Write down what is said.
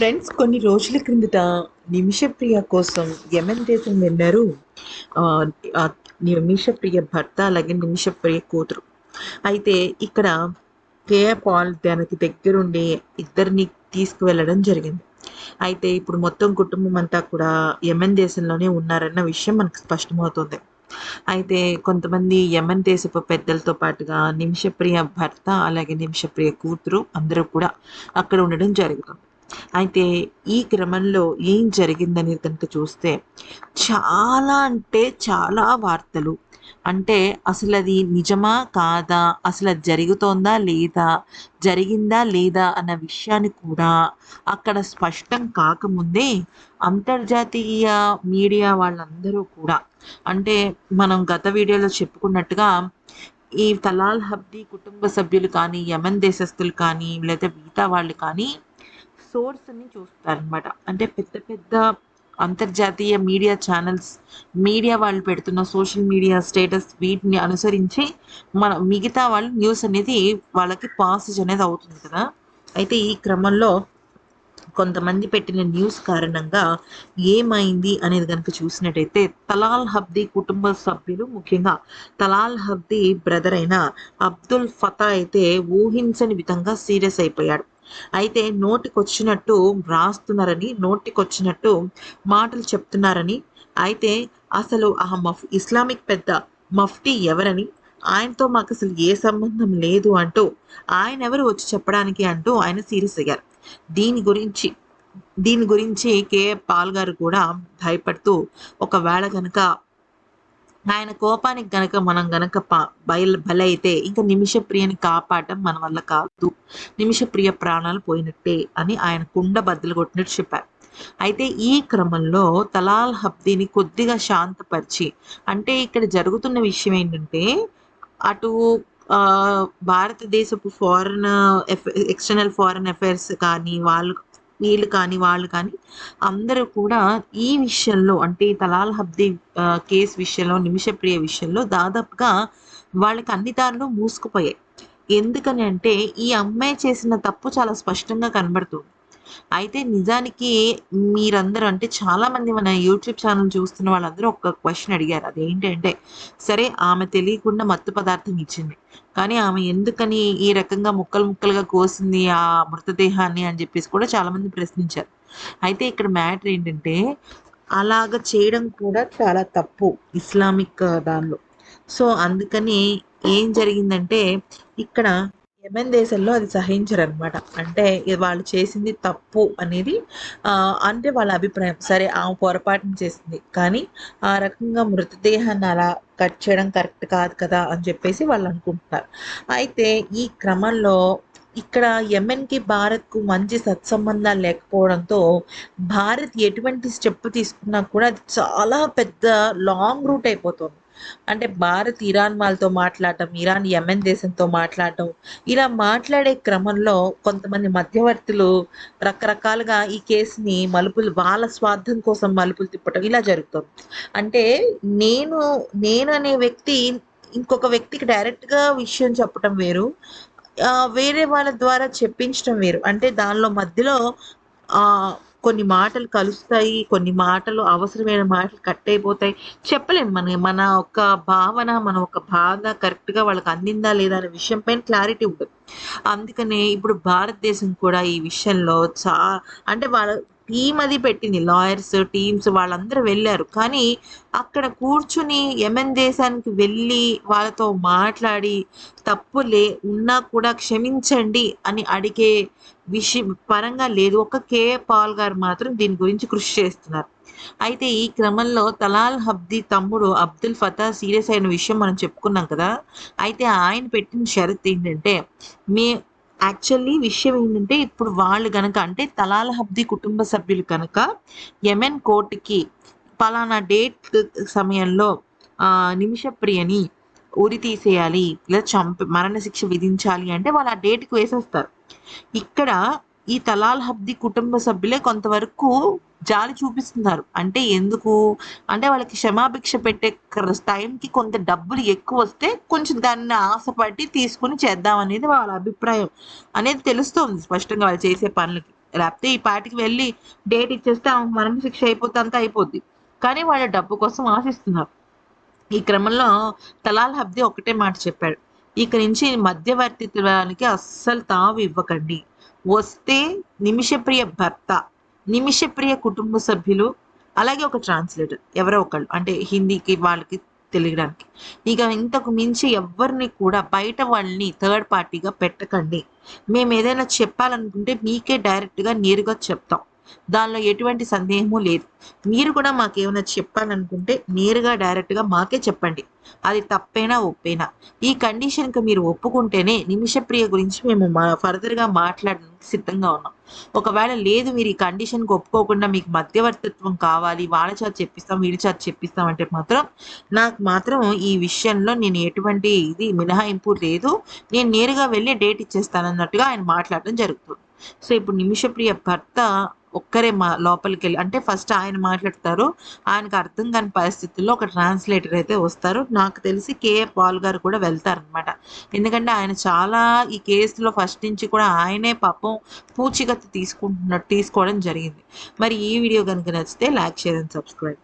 Friends కొన్ని రోజుల క్రిందట నిమిషప్రియ కోసం యమన్ దేశం వెళ్ళారు నిమిషప్రియ భర్త అలాగే నిమిషప్రియ కూతురు. అయితే ఇక్కడ కే పాల్ దానికి దగ్గరుండి ఇద్దరిని తీసుకువెళ్ళడం జరిగింది. అయితే ఇప్పుడు మొత్తం కుటుంబం అంతా కూడా యమన్ దేశంలోనే ఉన్నారన్న విషయం మనకు స్పష్టమవుతుంది. అయితే కొంతమంది యమన్ దేశపు పెద్దలతో పాటుగా నిమిషప్రియ భర్త అలాగే నిమిషప్రియ కూతురు అందరూ కూడా అక్కడ ఉండడం జరుగుతుంది అయితే ఈ క్రమంలో ఏం జరిగిందని కనుక చూస్తే చాలా అంటే చాలా వార్తలు. అంటే అసలు అది నిజమా కాదా? అసలు అది జరుగుతోందా లేదా? జరిగిందా లేదా అన్న విషయాన్ని కూడా అక్కడ స్పష్టం కాకముందే అంతర్జాతీయ మీడియా వాళ్ళందరూ కూడా అంటే మనం గత వీడియోలో చెప్పుకున్నట్టుగా ఈ తలాల్ హబ్దీ కుటుంబ సభ్యులు కానీ యమన్ దేశస్తులు కానీ లేదా మిగతా వాళ్ళు కానీ సోర్స్ని చూస్తారనమాట. అంటే పెద్ద పెద్ద అంతర్జాతీయ మీడియా ఛానల్స్ మీడియా వాళ్ళు పెడుతున్న సోషల్ మీడియా స్టేటస్ వీటిని అనుసరించి మన మిగతా వాళ్ళు న్యూస్ అనేది వాళ్ళకి పాసేజ్ అనేది అవుతుంది కదా. అయితే ఈ క్రమంలో కొంతమంది పెట్టిన న్యూస్ కారణంగా ఏమైంది అనేది కనుక చూసినట్టయితే తలాల్ హబ్దీ కుటుంబ సభ్యులు ముఖ్యంగా తలాల్ హబ్దీ బ్రదర్ అయిన అబ్దుల్ ఫతా అయితే ఊహించని విధంగా సీరియస్ అయిపోయాడు. అయితే నోటికొచ్చినట్టు వ్రాస్తున్నారని నోటికొచ్చినట్టు మాటలు చెప్తున్నారని అయితే అసలు ఆ మఫ్ ఇస్లామిక్ పెద్ద మఫ్టీ ఎవరని ఆయనతో మాకు అసలు ఏ సంబంధం లేదు అంటూ ఆయన ఎవరు వచ్చి చెప్పడానికి అంటూ ఆయన సీరియస్ అయ్యారు. దీని గురించి దీని గురించి కే పాల్ గారు కూడా భయపడుతూ ఒకవేళ కనుక ఆయన కోపానికి గనక మనం గనక పా బయలు బలైతే ఇంకా నిమిషప్రియని కాపాడటం మన వల్ల కాదు. నిమిషప్రియ ప్రాణాలు పోయినట్టే అని ఆయన కుండ బద్దలు కొట్టినట్టు చెప్పారు. అయితే ఈ క్రమంలో తలాల్ హబ్దీని కొద్దిగా శాంతపరిచి అంటే ఇక్కడ జరుగుతున్న విషయం ఏంటంటే అటు భారతదేశపు ఫారెన్ ఎక్స్టర్నల్ ఫారెన్ అఫైర్స్ కానీ వాళ్ళు వీళ్ళు కానీ వాళ్ళు కానీ అందరూ కూడా ఈ విషయంలో అంటే తలాల్ హబ్దీ కేసు విషయంలో నిమిషప్రియ విషయంలో దాదాపుగా వాళ్ళకి అన్ని దారులు మూసుకుపోయాయి. ఎందుకని అంటే ఈ అమ్మాయి చేసిన తప్పు చాలా స్పష్టంగా కనబడుతుంది. అయితే నిజానికి మీరందరూ అంటే చాలా మంది మన యూట్యూబ్ ఛానల్ చూస్తున్న వాళ్ళందరూ ఒక క్వశ్చన్ అడిగారు. అదేంటంటే సరే ఆమె తెలియకుండా మత్తు పదార్థం ఇచ్చింది. కానీ ఆమె ఎందుకని ఈ రకంగా ముక్కలు ముక్కలుగా కోసింది ఆ మృతదేహాన్ని అని చెప్పేసి కూడా చాలా మంది ప్రశ్నించారు. అయితే ఇక్కడ మ్యాటర్ ఏంటంటే అలాగ చేయడం కూడా చాలా తప్పు ఇస్లామిక్ దానిలో. సో అందుకని ఏం జరిగిందంటే ఇక్కడ ఎమెన్ దేశంలో అది సహించరు అనమాట అంటే వాళ్ళు చేసింది తప్పు అనేది అంటే వాళ్ళ అభిప్రాయం. సరే ఆమె పొరపాటున చేసింది. కానీ ఆ రకంగా మృతదేహాన్ని అలా కట్ చేయడం కరెక్ట్ కాదు కదా అని చెప్పేసి వాళ్ళు అనుకుంటున్నారు. అయితే ఈ క్రమంలో ఇక్కడ యెమెన్కి భారత్కు మంచి సత్సంబంధాలు లేకపోవడంతో భారత్ ఎటువంటి స్టెప్ తీసుకున్నా కూడా అది చాలా పెద్ద లాంగ్ రూట్ అయిపోతుంది. అంటే భారత్ ఇరాన్ వాళ్ళతో మాట్లాడటం ఇరాన్ యమెన్ దేశంతో మాట్లాడటం ఇలా మాట్లాడే క్రమంలో కొంతమంది మధ్యవర్తులు రకరకాలుగా ఈ కేసుని మలుపులు వాళ్ళ స్వార్థం కోసం మలుపులు తిప్పటం ఇలా జరుగుతుంది. అంటే నేను నేను అనే వ్యక్తి ఇంకొక వ్యక్తికి డైరెక్ట్గా విషయం చెప్పటం వేరు. వేరే వాళ్ళ ద్వారా చెప్పించడం వేరు. అంటే దానిలో మధ్యలో ఆ కొన్ని మాటలు కలుస్తాయి కొన్ని మాటలు అవసరమైన మాటలు కట్ అయిపోతాయి. చెప్పలేము. మన మన ఒక భావన మన ఒక బాధ కరెక్ట్గా వాళ్ళకి అందిందా లేదా అనే విషయం పైన క్లారిటీ ఉండదు. అందుకనే ఇప్పుడు భారతదేశం కూడా ఈ విషయంలో చా అంటే వాళ్ళ టీం అది పెట్టింది. లాయర్స్ టీమ్స్ వాళ్ళందరూ వెళ్ళారు. కానీ అక్కడ కూర్చుని యమెన్ దేశానికి వెళ్ళి వాళ్ళతో మాట్లాడి తప్పులే ఉన్నా కూడా క్షమించండి అని అడిగే విషయం పరంగా లేదు. ఒక కే. పాల్ గారు మాత్రం దీని గురించి కృషి చేస్తున్నారు. అయితే ఈ క్రమంలో తలాల్ హబ్ది తమ్ముడు అబ్దుల్ ఫతా సీరియస్ అయిన విషయం మనం చెప్పుకున్నాం కదా. అయితే ఆయన పెట్టిన షరత్ ఏంటంటే మే యాక్చువల్లీ విషయం ఏంటంటే ఇప్పుడు వాళ్ళు కనుక అంటే తలాల హబ్ది కుటుంబ సభ్యులు కనుక యెమెన్ కోర్టుకి పలానా డేట్ సమయంలో నిమిషప్రియని ఉరి తీసేయాలి లేదా చంప మరణశిక్ష విధించాలి అంటే వాళ్ళు ఆ డేట్కి వేసేస్తారు. ఇక్కడ ఈ తలాల్ హబ్ది కుటుంబ సభ్యులే కొంతవరకు జాలి చూపిస్తున్నారు. అంటే ఎందుకు? అంటే వాళ్ళకి క్షమాభిక్ష పెట్టే టైంకి కొంత డబ్బులు ఎక్కువ వస్తే కొంచెం దాన్ని ఆశపడి తీసుకుని చేద్దాం అనేది వాళ్ళ అభిప్రాయం అనేది తెలుస్తుంది స్పష్టంగా వాళ్ళు చేసే పనులకి. లేకపోతే ఈ పాటికి వెళ్ళి డేట్ ఇచ్చేస్తే మనం శిక్ష అయిపోతే అంతా అయిపోద్ది. కానీ వాళ్ళ డబ్బు కోసం ఆశిస్తున్నారు. ఈ క్రమంలో తలాల్ హబ్ది ఒకటే మాట చెప్పాడు. ఇక నుంచి మధ్యవర్తిత్వానికి అస్సలు తావు ఇవ్వకండి. వస్తే నిమిషప్రియ భర్త నిమిషప్రియ కుటుంబ సభ్యులు అలాగే ఒక ట్రాన్స్లేటర్ ఎవరో ఒకళ్ళు అంటే హిందీకి వాళ్ళకి తెలియడానికి ఇక ఇంతకు మించి ఎవరిని కూడా బయట వాళ్ళని థర్డ్ పార్టీగా పెట్టకండి. మేము ఏదైనా చెప్పాలనుకుంటే మీకే డైరెక్ట్గా నేరుగా చెప్తాం. దానిలో ఎటువంటి సందేహము లేదు. మీరు కూడా మాకు ఏమైనా చెప్పాలనుకుంటే నేరుగా డైరెక్ట్గా మాకే చెప్పండి. అది తప్పైనా ఒప్పైనా. ఈ కండిషన్కి మీరు ఒప్పుకుంటేనే నిమిషప్రియ గురించి మేము మా ఫర్దర్గా మాట్లాడడానికి సిద్ధంగా ఉన్నాం. ఒకవేళ లేదు మీరు ఈ కండిషన్కి ఒప్పుకోకుండా మీకు మధ్యవర్తిత్వం కావాలి వాళ్ళ చేత చెప్పిస్తాం వీళ్ళ చేత చెప్పిస్తాం అంటే మాత్రం నాకు మాత్రం ఈ విషయంలో నేను ఎటువంటి ఇది మినహాయింపు లేదు. నేను నేరుగా వెళ్ళి డేట్ ఇచ్చేస్తానన్నట్టుగా ఆయన మాట్లాడడం జరుగుతుంది. సో ఇప్పుడు నిమిషప్రియ భర్త ఒక్కరే మా లోపలికి వెళ్ళి అంటే ఫస్ట్ ఆయన మాట్లాడతారు ఆయనకు అర్థం కాని పరిస్థితుల్లో ఒక ట్రాన్స్లేటర్ అయితే వస్తారు. నాకు తెలిసి కేఏ పాల్ గారు కూడా వెళ్తారనమాట ఎందుకంటే ఆయన చాలా ఈ కేసులో ఫస్ట్ నుంచి కూడా ఆయనే పాపం పూచికత్తు తీసుకుంటున్నట్టు తీసుకోవడం జరిగింది. మరి ఈ వీడియో కనుక నచ్చితే లైక్ షేర్ అండ్ సబ్స్క్రైబ్.